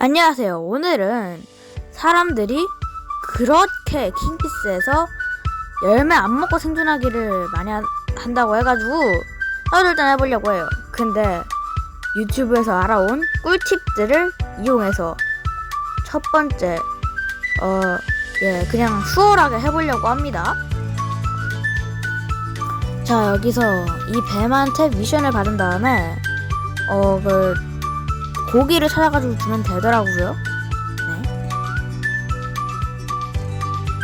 안녕하세요. 오늘은 사람들이 그렇게 킹피스에서 열매 안 먹고 생존하기를 많이 한- 한다고 해가지고 나도 일단 해보려고 해요. 근데 유튜브에서 알아온 꿀팁들을 이용해서 첫 번째 어, 예, 그냥 수월하게 해보려고 합니다. 자, 여기서 이 뱀한테 미션을 받은 다음에 어, 그 고기를 찾아가지고 주면 되더라고요. 네.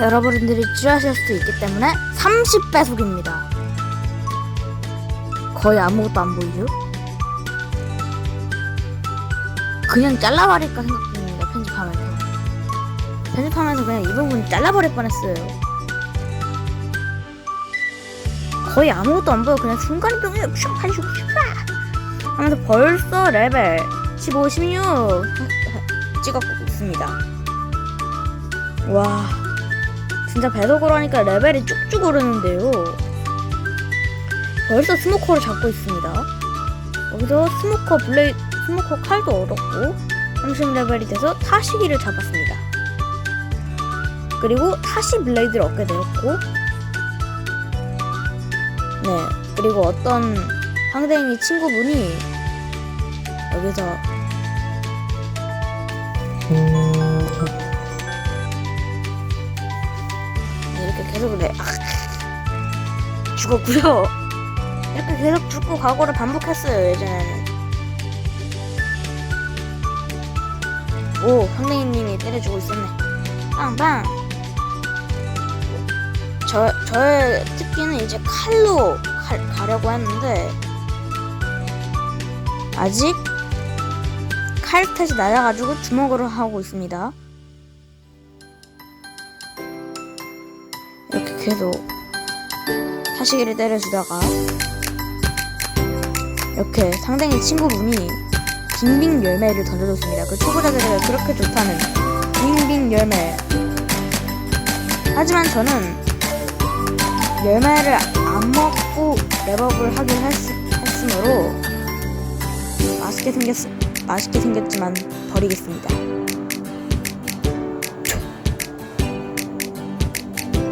여러분들이 지루하실 수도 있기 때문에 30배속입니다. 거의 아무것도 안 보이죠? 그냥 잘라버릴까 생각 중입니다. 편집하면서. 편집하면서 그냥 이 부분 잘라버릴 뻔했어요. 거의 아무것도 안 보여. 그냥 순간이동에 슉 하시고 슉 하면서 벌써 레벨 15, 16 찍었고 있습니다. 와, 진짜 배속으로 하니까 레벨이 쭉쭉 오르는데요. 벌써 스모커를 잡고 있습니다. 여기서 스모커 블레이, 스모커 칼도 얻었고 30레벨이 돼서 타시기를 잡았습니다. 그리고 타시 블레이드를 얻게 되었고 네, 그리고 어떤 상대인 이 친구분이 여기서 이렇게 계속 내 아, 죽었고요. 이렇게 계속 죽고 과거를 반복했어요 예전에는. 오 선생님이 때려주고 있었네. 빵빵. 저 저의 특기는 이제 칼로 가, 가려고 했는데 아직 칼스탯이 낮아가지고 주먹으로 하고 있습니다. 이렇게 계속 사시기를 때려주다가 이렇게 상당히 친구분이 빙빙 열매를 던져줬습니다. 그 초보자들에게 그렇게 좋다는 빙빙 열매. 하지만 저는 열매를 안 먹고 랩업을 하긴 했, 했으므로 맛있게 생겼 맛있게 생겼지만 버리겠습니다.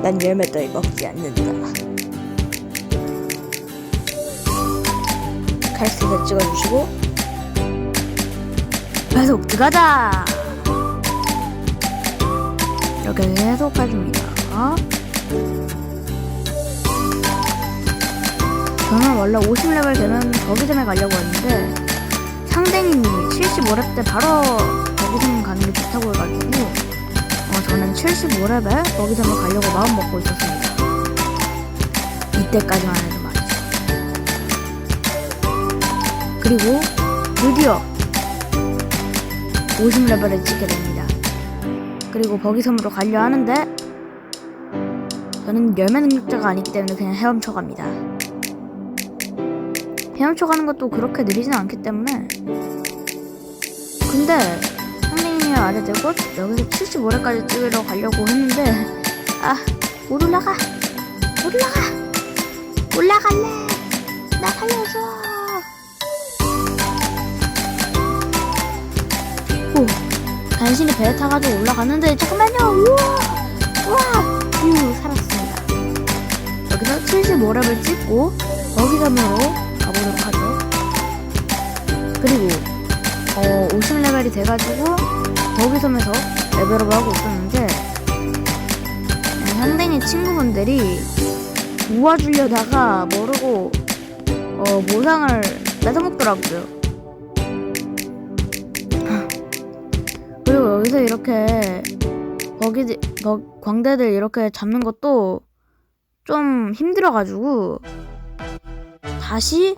난 열매 따위 먹지 않는다. 칼스틱을 찍어주시고 계속 들어가자. 이렇게 계속 해줍니다. 저는 원래 50레벨 되면 거기점에 가려고 했는데 상대님이 75렙 때 바로 거기점 가는 게 좋다고 해가지고 어, 저는 75렙에 거기점을 가려고 마음 먹고 있었습니다. 이때까지만 해도 말이죠. 그리고 드디어 50레벨을 찍게 됩니다. 그리고 버기섬으로 가려 하는데 저는 열매 능력자가 아니기 때문에 그냥 헤엄쳐 갑니다. 헤엄쳐 가는 것도 그렇게 느리진 않기 때문에. 근데 선생님이 말해대고 여기서 75회까지 찍으러 가려고 했는데 아 못 올라가. 못 올라가. 올라갈래. 나 살려줘. 오 간신히 배에 타가지고 올라갔는데 잠깐만요. 우와 우와 휴 살았습니다. 여기서 75렙을 찍고 가보도록 하죠 그리고 어 50레벨이 돼가지고 거기섬에서 레벨업을 하고 있었는데 어, 상당히 친구분들이 모아주려다가 모르고 어 모상을 뺏어먹더라고요. 그리고 여기서 이렇게 버기들, 버, 광대들 이렇게 잡는 것도 좀 힘들어가지고 다시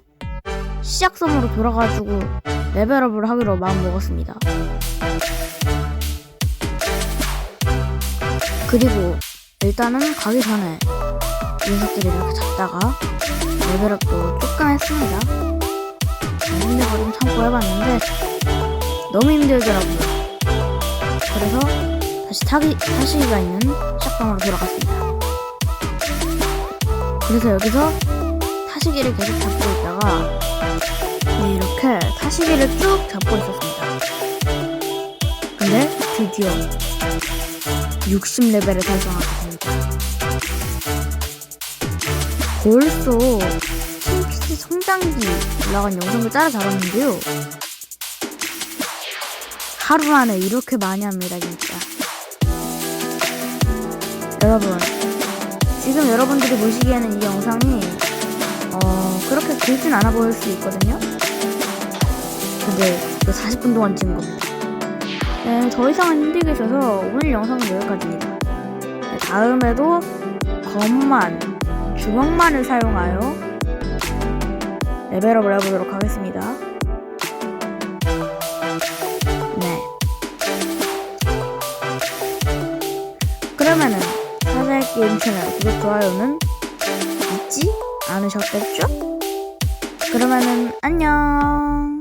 시작섬으로 돌아가지고 레벨업을 하기로 마음 먹었습니다. 그리고 일단은 가기 전에 녀석들을 이렇게 잡다가 레벨업도 조금 했습니다. 힘들거든 참고 해봤는데 너무 힘들더라고요. 그래서 다시 타기, 타시기가 있는 시작방으로 돌아갔습니다. 그래서 여기서 타시기를 계속 잡고 있다가 네, 이렇게 타시기를 쭉 잡고 있었습니다. 네, 드디어 60레벨을 달성하게 됩니다. 벌써 킹피스 성장기 올라간 영상을 따라 잡았는데요. 하루 만에 이렇게 많이 합니다, 진짜. 여러분, 지금 여러분들이 보시기에는 이 영상이 길진 않아 보일 수 있거든요. 근데 또 40분 동안 찍은 겁니다. 네, 더 이상은 힘들겠어서 오늘 영상은 여기까지입니다. 네, 다음에도 검만, 주먹만을 사용하여 레벨업을 해보도록 하겠습니다. 네. 그러면은 사자의 게임 채널 구독, 좋아요는 잊지 않으셨겠죠? 그러면은 안녕.